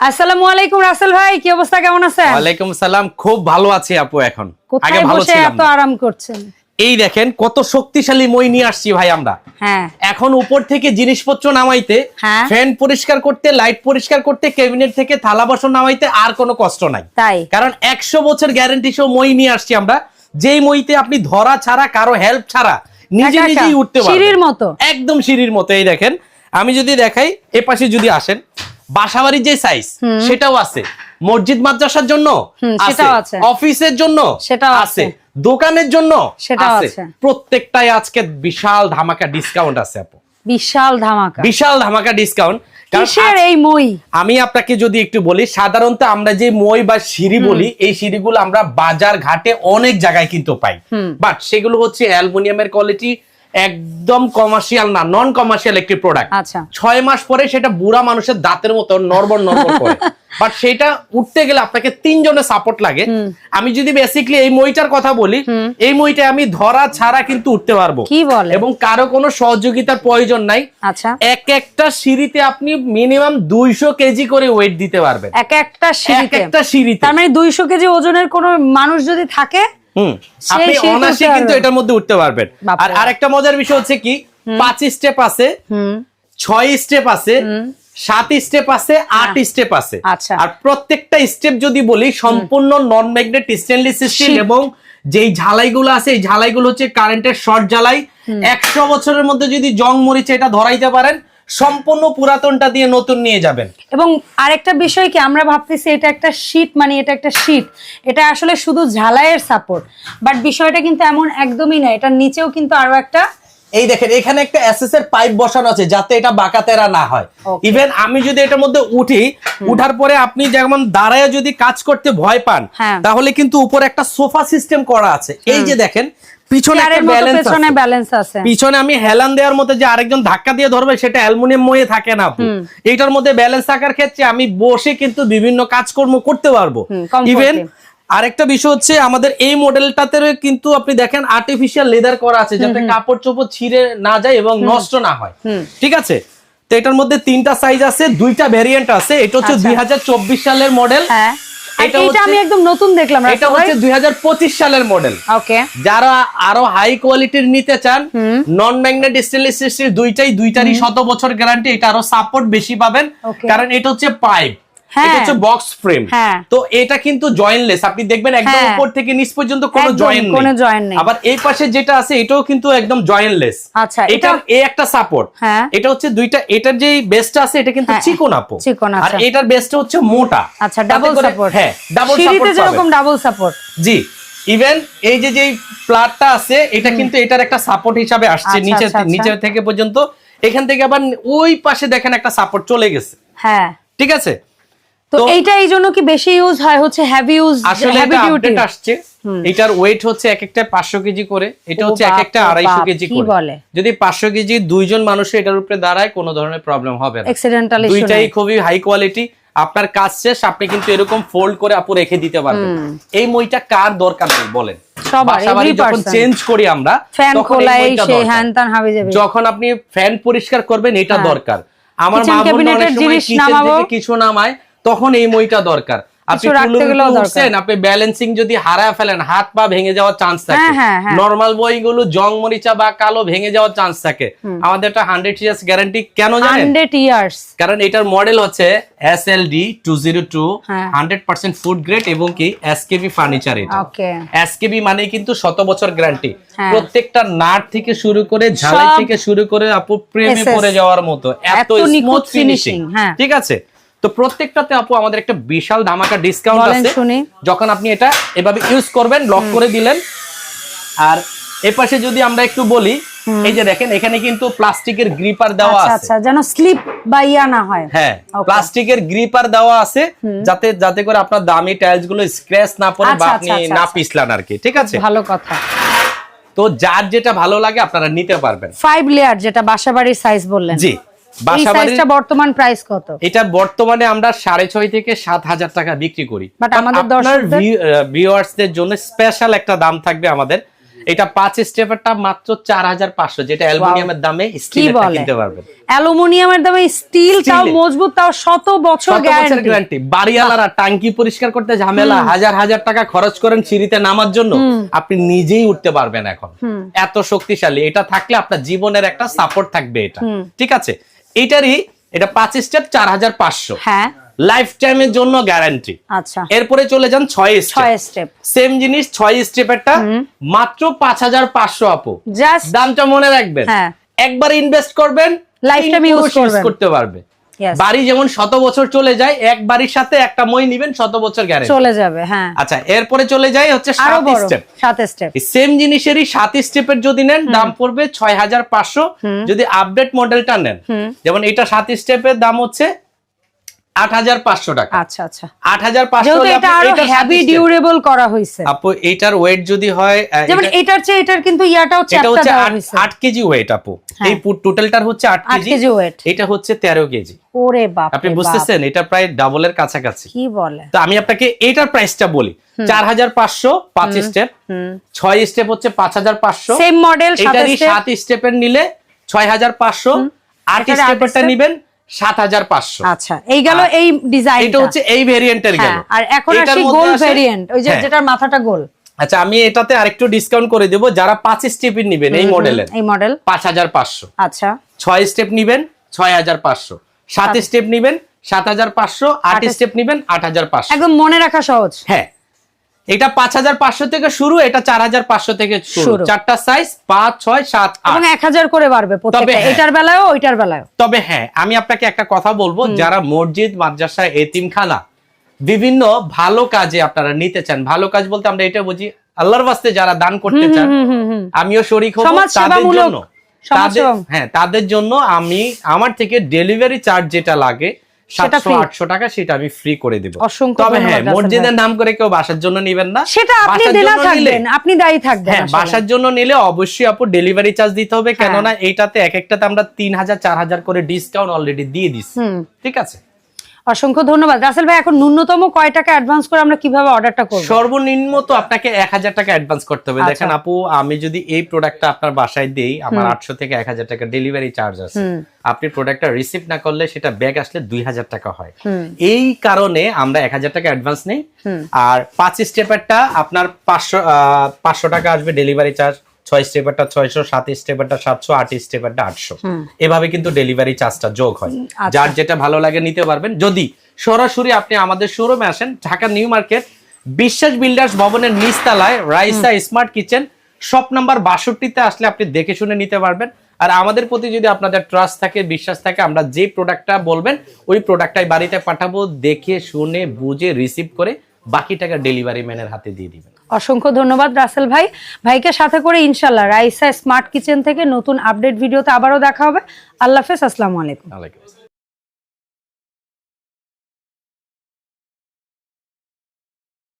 আসসালামু আলাইকুম রাসেল ভাই কি অবস্থা কেমন আছেন? ওয়ালাইকুম সালাম খুব ভালো আছি আপু এখন। আগে ভালো ছিলাম এত আরাম করছেন? এই দেখেন কত শক্তিশালী মই নিয়ে আসছি ভাই আমরা। হ্যাঁ। এখন উপর থেকে জিনিসপত্র নামাইতে হ্যাঁ। ফ্যান পরিষ্কার করতে লাইট পরিষ্কার করতে ক্যাবিনেট থেকে থালা বাসন নামাইতে আর কোনো কষ্ট নাই। তাই? কারণ একশো বছর গ্যারান্টি সহ মই নিয়ে আসছি আমরা যেই মইতে আপনি ধরা ছাড়া কারও হেল্প ছাড়া নিজে নিজেই উঠতে পারবেন। সিঁড়ির মতো। একদম সিঁড়ির মতো এই দেখেন। আমি যদি দেখাই এ পাশে যদি আসেন বাসাবাড়ির যে সাইজ সেটাও আছে। মসজিদ মাদ্রাসার জন্য। অফিসের জন্য সেটাও আছে। দোকানের জন্য সেটাও আছে। প্রত্যেকটাই আজকে বিশাল ধামাকা ডিসকাউন্ট আছে আপু। বিশাল ধামাকা। বিশাল ধামাকা ডিসকাউন্ট এই মই? আমি আপনাকে যদি একটু বলি সাধারণত আমরা যে মই বা সিঁড়ি বলি এই সিঁড়িগুলো আমরা বাজার ঘাটে অনেক জায়গায় কিন্তু পাই। বাট সেগুলো হচ্ছে অ্যালুমিনিয়ামের কোয়ালিটি একদম কমার্শিয়াল না নন কমার্শিয়াল একটি প্রোডাক্ট আচ্ছা। ছয় মাস পরে সেটা বুড়া মানুষের দাঁতের মতো নরবর নরবর করে। বাট সেটা উঠতে গেলে আপনাকে তিনজনের সাপোর্ট লাগে। আমি যদি বেসিকলি এই মইটার কথা বলি এই মইটা আমি ধরা ছাড়া কিন্তু উঠতে পারব। কি বলে? এবং কারও কোনো সহযোগিতার প্রয়োজন নাই। আচ্ছা। এক একটা সিঁড়িতে আপনি মিনিমাম দুইশো কেজি করে ওয়েট দিতে পারবেন। এক একটা এক সিঁড়িতে। একটা তার মানে দুইশো কেজি ওজনের কোন মানুষ যদি থাকে হুম। আপনি উঠতে কিন্তু। এটার মধ্যে উঠতে পারবেন। আর আরেকটা মজার বিষয় হচ্ছে কি পাঁচ স্টেপ আছে ছয় স্টেপ আছে সাত স্টেপ আছে আট স্টেপ আছে। আচ্ছা। আর প্রত্যেকটা স্টেপ যদি বলি সম্পূর্ণ নন ম্যাগনেট স্টেনলেস স্টিল এবং যেই ঝালাইগুলো আছে এই ঝালাইগুলো হচ্ছে কারেন্টের শর্ট ঝালাই। একশো বছরের মধ্যে যদি জং মরিচে এটা ধরাইতে পারেন সম্পূর্ণ পুরাতনটা দিয়ে নতুন নিয়ে যাবেন। এবং আরেকটা বিষয় কি আমরা ভাবতেছি এটা একটা শীট মানে এটা একটা শীট এটা আসলে শুধু ঝালাইয়ের সাপোর্ট বাট বিষয়টা কিন্তু এমন একদমই না এটার নিচেও কিন্তু আরও একটা এই দেখেন এখানে একটা এসএস এর পাইপ বসানো আছে যাতে এটা বাঁকাতেরা না হয়। ইভেন আমি যদি এটার মধ্যে উঠি উঠার পরে আপনি যেমন দাঁড়ায় যদি কাজ করতে ভয় পান হ্যাঁ। তাহলে কিন্তু উপরে একটা সোফা সিস্টেম করা আছে। এই যে দেখেন পিছনে একটা ব্যালেন্স পেছনে ব্যালেন্স আছে। পিছনে আমি হেলান দেওয়ার মতো যে আরেকজন ধাক্কা দিয়ে ধরবে সেটা অ্যালুমিনিয়াম ময়ে থাকে না আপু। মধ্যে ব্যালেন্স থাকার ক্ষেত্রে আমি বসে কিন্তু বিভিন্ন কাজকর্ম করতে পারব। ইভেন আরেকটা বিষয় হচ্ছে আমাদের এই মডেলটাতে কিন্তু আপনি দেখেন আর্টিফিশিয়াল লেদার করা আছে যাতে কাপড় চোপড় ছিঁড়ে না যায় এবং নষ্ট না হয়। ঠিক আছে? তো এটার মধ্যে তিনটা সাইজ আছে দুইটা ভ্যারিয়েন্ট আছে। এটা হচ্ছে আচ্ছা। দুই সালের মডেল হ্যাঁ। এটা হচ্ছে- আমি একদম নতুন দেখলাম এটা হচ্ছে দুই হাজার পঁচিশ সালের মডেল ওকে যারা আরও হাই কোয়ালিটির নিতে চান নন ম্যাগনেট স্টেনলেস স্টিল দুইটাই দুইটারই শত বছর গ্যারান্টি এটা আরও সাপোর্ট বেশি পাবেন। কারণ এটা হচ্ছে পাইপ। এটা হচ্ছে বক্স ফ্রেম হ্যাঁ। তো এটা কিন্তু জয়েন্টলেস আপনি দেখবেন একদম হ্যাঁ। উপর থেকে নিচ পর্যন্ত কোনো কোনো নেই নেই। আবার এই পাশে যেটা আছে এটাও কিন্তু একদম জয়েন্টলেস আচ্ছা, এটা এটা- এই একটা সাপোর্ট হ্যাঁ। এটা হচ্ছে দুইটা এটার যে বেসটা আছে এটা কিন্তু হ্যাঁ, চিকন আপু। আর আচ্ছা। এটার বেসটা হচ্ছে মোটা। আচ্ছা ডাবল সাপোর্ট হ্যাঁ ডাবল সাপোর্ট যেরকম ডাবল সাপোর্ট জি। ইভেন এই যে যে প্লাটটা আছে এটা কিন্তু এটার একটা সাপোর্ট হিসাবে আসছে আচ্ছা, নিচে আচ্ছা, আচ্ছা। নিচে থেকে পর্যন্ত। এখান থেকে আবার ওই পাশে দেখেন একটা সাপোর্ট চলে গেছে। হ্যাঁ। ঠিক আছে? তো এইটা এই জন্য কি বেশি ইউজ হয়? হচ্ছে হেভি ইউজ আসলে হেভি এটা ডিউটি আপডেট আসছে। এটার ওয়েট হচ্ছে এক একটা পাঁচশো কেজি করে। এটা হচ্ছে এক একটা রে আড়াইশো বাপ, কেজি করে। বলে? যদি পাঁচশো কেজি দুইজন মানুষের এটার উপরে দাঁড়ায় কোনো ধরনের প্রবলেম হবে না। দুইটাই খুবই হাই কোয়ালিটি আপনার কাজ শেষ আপনি কিন্তু এরকম ফোল্ড করে আপু রেখে দিতে পারবেন। এই মইটা কার দরকার নেই বলেন? যখন আপনি ফ্যান পরিষ্কার করবেন এটা হ্যাঁ। দরকার। আমার মা কিছু নামায় তখন এই মইটা দরকার। আপনি। উঠছেন, আপনি ব্যালেন্সিং যদি হারায় ফেলেন হাত পা ভেঙে যাওয়ার চান্স থাকে। হ্যাঁ, হ্যাঁ, হ্যাঁ। নরমাল বইগুলো জং মরিচা বা কালো ভেঙে যাওয়ার চান্স থাকে। আমাদের একটা হান্ড্রেড ইয়ার্স গ্যারান্টি কেন জানেন? ইয়ার্স কারণ এটার মডেল হচ্ছে S L D two zero two. Hundred percent food grade এবং কি এসকেবি ফার্নিচার এটা। ওকে এসকেবি মানে কিন্তু শত বছর গ্যারান্টি। প্রত্যেকটা নাট থেকে শুরু করে ঝালাই থেকে শুরু করে আপু প্রেমে পড়ে যাওয়ার মতো। এত স্মুথ ফিনিশিং। ঠিক আছে? তো প্রত্যেকটাতে আপু আমাদের একটা বিশাল ধামাকা ডিসকাউন্ট আছে। যখন আপনি এটা এভাবে ইউজ করবেন লক করে দিলেন। আর এপাশে যদি আমরা একটু বলি এই যে দেখেন এখানে কিন্তু প্লাস্টিকের গ্রিপার দেওয়া আচ্ছা আছে। আচ্ছা যেন স্লিপ বা ইয়া না হয়। হ্যাঁ প্লাস্টিকের গ্রিপার দেওয়া আছে যাতে যাতে করে আপনার দামি টাইলসগুলো স্ক্র্যাচ না পড়ে বা আচ্ছা, আপনি আচ্ছা, না। পিছলান আর কি ঠিক আছে? ভালো কথা। তো যার যেটা ভালো লাগে আপনারা নিতে পারবেন। ফাইভ লেয়ার যেটা বাসাবাড়ির সাইজ বললেন। জি। এই সাইজটা বর্তমান প্রাইস কত? এটা বর্তমানে আমরা সাড়ে ছয় থেকে সাত হাজার টাকা বিক্রি করি। But But আমাদের ভিউয়ার্সদের জন্য স্পেশাল একটা দাম থাকবে আমাদের। এটা পাঁচ স্টেপেরটা মাত্র চার হাজার পাঁচশো যেটা অ্যালুমিনিয়ামের দামে স্টিল কিনতে পারবেন। অ্যালুমিনিয়ামের দামে স্টিল তাও মজবুত তাও শত বছর গ্যারান্টি বাড়িওয়ালারা টাঙ্কি পরিষ্কার করতে ঝামেলা হাজার হাজার টাকা খরচ করেন সিঁড়িতে নামার জন্য আপনি নিজেই উঠতে পারবেন এখন। এত শক্তিশালী। এটা থাকলে আপনার জীবনের একটা সাপোর্ট থাকবে এটা। ঠিক আছে? এটারই এটা পাঁচ স্টেপ চার হাজার পাঁচশো। হ্যাঁ। লাইফ টাইমের জন্য গ্যারান্টি আচ্ছা। এরপরে চলে যান ছয় ছয় স্টেপ সেম জিনিস ছয় স্টেপেরটা মাত্র পাঁচ হাজার পাঁচশো আপু। জাস্ট দামটা মনে রাখবেন। হ্যাঁ। একবার ইনভেস্ট করবেন লাইফ টাইম করবেন। করতে পারবে. বাড়ি যেমন শত বছর চলে যায় এক বাড়ির সাথে একটা মই নিবেন শত বছর গ্যারেন্টি চলে যাবে হ্যাঁ। আচ্ছা এরপরে চলে যায় হচ্ছে সাত স্টেপ সাত স্টেপ সেম জিনিসেরই সাত স্টেপের যদি নেন দাম পড়বে ছয় হাজার পাঁচশো। যদি আপডেট মডেলটা নেন যেমন এটা সাত স্টেপের দাম হচ্ছে আট হাজার পাঁচশো টাকা। আচ্ছা আচ্ছা। আট হাজার এটা আরও হ্যাভি ডিউরেবল করা হয়েছে আপু এইটার ওয়েট যদি হয় যেমন এটার চেয়ে এটার কিন্তু ইয়াটাও চ্যাপ্টা দেওয়া আট- হয়েছে কেজি ওয়েট আপু। এই টোটালটার হচ্ছে আট আট কেজি কেজি ওয়েট এটা হচ্ছে তেরো কেজি। ওরে বাপ আপনি বুঝতেছেন এটা প্রায় ডাবলের কাছাকাছি। কি বলে? তো আমি আপনাকে এইটার প্রাইসটা বলি। চার হাজার পাঁচশো পাঁচ স্টেপ ছয় স্টেপ হচ্ছে পাঁচ হাজার পাঁচশো। সেম মডেল সাত স্টেপ সাত স্টেপের নিলে ছয় হাজার পাঁচশো। আট স্টেপেরটা? নিবেন সাত হাজার পাঁচশো। আচ্ছা এই গেল এই ডিজাইন এটা হচ্ছে এই ভেরিয়েন্টের গেল। হ্যাঁ আর এখন আসি গোল ভেরিয়েন্ট ওই যে হ্যাঁ। যেটার মাথাটা গোল আচ্ছা আমি এটাতে আরেকটু ডিসকাউন্ট করে দেবো। যারা পাঁচ স্টেপের নিবেন এই মডেলের এই মডেল পাঁচ হাজার পাঁচশো। আচ্ছা। ছয় স্টেপ নিবেন ছয় হাজার পাঁচশো। সাত স্টেপ নিবেন সাত হাজার পাঁচশো। আট আট স্টেপ নিবেন আট হাজার পাঁচশো। একদম মনে রাখা সহজ। হ্যাঁ এটা পাঁচ হাজার পাঁচশো থেকে শুরু এটা চার হাজার পাঁচশো থেকে শুরু। চারটা সাইজ পাঁচ ছয় সাত এবং এক হাজার করে বাড়বে প্রত্যেকটা। হ্যাঁ। এটার বেলায়ও ওইটার বেলায়ও। তবে হ্যাঁ আমি আপনাকে একটা কথা বলব যারা মসজিদ মাদ্রাসা এতিমখানা বিভিন্ন ভালো কাজে আপনারা নিতে চান ভালো কাজ বলতে আমরা এটা বুঝি আল্লাহর বাস্তে যারা দান করতে চান আমিও শরিক হব তাদের জন্য। হ্যাঁ তাদের জন্য আমি আমার থেকে ডেলিভারি চার্জ যেটা লাগে সাতশো আটশো টাকা সেটা আমি ফ্রি করে দেবো। তবে হ্যাঁ মসজিদের নাম করে কেউ বাসার জন্য নিবেন না। সেটা আপনি দেনা থাকবেন আপনি দায়ী থাকবেন হ্যাঁ বাসার জন্য নিলে অবশ্যই আপু ডেলিভারি চার্জ দিতে হবে হ্যাঁ। কেননা এইটাতে এক একটাতে আমরা তিন হাজার চার হাজার করে ডিসকাউন্ট অলরেডি দিয়ে দিচ্ছি। ঠিক আছে? অসংখ্য ধন্যবাদ। রাসেল ভাই এখন ন্যূনতম কয় টাকা অ্যাডভান্স করে আমরা কীভাবে অর্ডারটা করব? সর্বনিম্ন তো আপনাকে এক হাজার টাকা অ্যাডভান্স করতে হবে। আচ্ছা। দেখেন আপু আমি যদি এই প্রোডাক্টটা আপনার বাসায় দেই আমার আটশো থেকে এক হাজার টাকা ডেলিভারি চার্জ আছে। আপনি প্রোডাক্টটা রিসিভ না করলে সেটা ব্যাগ আসলে দুই হাজার টাকা হয়। এই কারণে আমরা এক হাজার টাকা অ্যাডভান্স নেই। আর পাঁচ স্টেপারটা আপনার পাঁচশো আহ, পাঁচশো টাকা আসবে ডেলিভারি চার্জ ছয় স্টেপারটা ছয়শো সাত স্টেপারটা সাতশো আট স্টেপারটা আটশো। এভাবে কিন্তু ডেলিভারি চার্জটা যোগ হয়। আচ্ছা। যার যেটা ভালো লাগে নিতে পারবেন। যদি সরাসরি আপনি আমাদের শোরুমে আসেন Dhaka new market Biswas builders ভবনের নিচতলায় Raisa smart kitchen shop number বাষট্টিতে আসলে আপনি দেখে শুনে নিতে পারবেন। আর আমাদের প্রতি যদি আপনাদের ট্রাস্ট থাকে বিশ্বাস থাকে আমরা যে প্রোডাক্টটা বলবেন ওই প্রোডাক্টটাই বাড়িতে পাঠাবো দেখে শুনে বুঝে রিসিভ করে বাকি টাকা ডেলিভারি ম্যানের হাতে দিয়ে দিবেন। অসংখ্য ধন্যবাদ রাসেল ভাই। ভাইকে সাথে করে ইনশাল্লাহ রাইসা স্মার্ট কিচেন থেকে নতুন আপডেট ভিডিওতে আবারও দেখা হবে। আল্লাহ হাফেজ, আসসালামু আলাইকুম।